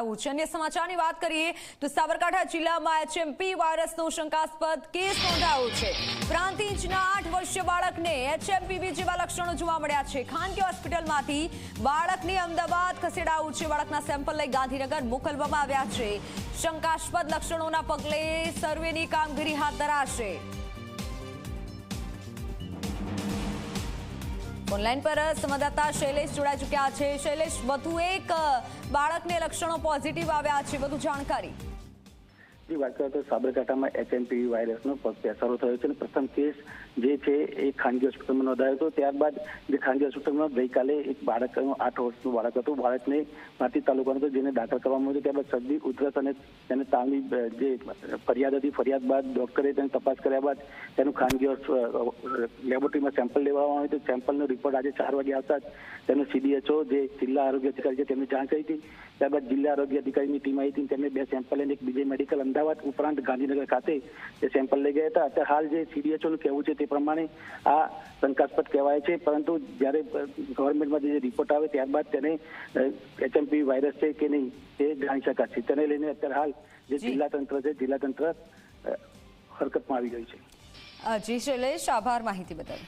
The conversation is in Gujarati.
અન્ય સમાચારની વાત કરીએ તો સાબરકાંઠા જિલ્લામાં એચએમપી વાયરસનો શંકાસ્પદ કેસ નોંધાયો છે. પ્રાંતિજના આઠ વર્ષીય બાળકને એચએમપીવી જેવા લક્ષણો જોવા મળ્યા છે. ખાનગી હોસ્પિટલમાંથી બાળકને અમદાવાદ ખસેડાયું છે. બાળકના સેમ્પલ લઈ ગાંધીનગર મોકલવામાં આવ્યા છે. શંકાસ્પદ લક્ષણોના પગલે સર્વેની કામગીરી હાથ ધરાશે. ઓનલાઈન પર સંવાદદાતા શૈલેષ જોડાઈ ચૂક્યા છે. શૈલેષ, વધુ એક બાળકને લક્ષણો પોઝિટિવ આવ્યા છે. વધુ જાણકારી. વાત કરીએ તો સાબરકાંઠામાં એચએમપીવી વાયરસનો પેસારો થયો છે અને પ્રથમ કેસ જે છે એ ખાનગી હોસ્પિટલમાં નોંધાયો હતો. ત્યારબાદ જે ખાનગી હોસ્પિટલમાં ગઈકાલે એક બાળક, આઠ વર્ષનું બાળક હતું. બાળકને માતી તાલુકાનું હતું, જેને દાખલ કરવામાં આવ્યું ત્યારબાદ શરદી, ઉધરસ અને તેને તાવની જે ફરિયાદ હતી, ફરિયાદ બાદ ડોક્ટરે તેની તપાસ કર્યા બાદ તેનું ખાનગી લેબોરેટરીમાં સેમ્પલ લેવામાં આવ્યું હતું. સેમ્પલનો રિપોર્ટ આજે ચાર વાગે આવતા જ તેનું સીડીએચઓ જે જિલ્લા આરોગ્ય અધિકારી છે, તેમની જાણ કરી હતી. ત્યારબાદ જિલ્લા આરોગ્ય અધિકારીની ટીમ આવી હતી તેમને બે સેમ્પલ અને એક બીજે મેડિકલ અમદાવાદ ઉપરાંત ગાંધીનગર ખાતે એ સેમ્પલ લઈ ગયા હતા. અત્યારે હાલ જે સીડીએચઓનું કહેવું છે તે પ્રમાણે આ શંકાસ્પદ કહેવાય છે. પરંતુ જ્યારે ગવર્મેન્ટમાં જે રિપોર્ટ આવે ત્યારબાદ તેને એચએમપી વાયરસ છે કે નહીં તે જાણી શકાશે. તેને લઈને અત્યારે હાલ જે જિલ્લા તંત્ર છે જિલ્લા તંત્ર હરકતમાં આવી ગયું છે. જી શૈલેષ આભાર માહિતી બદલ.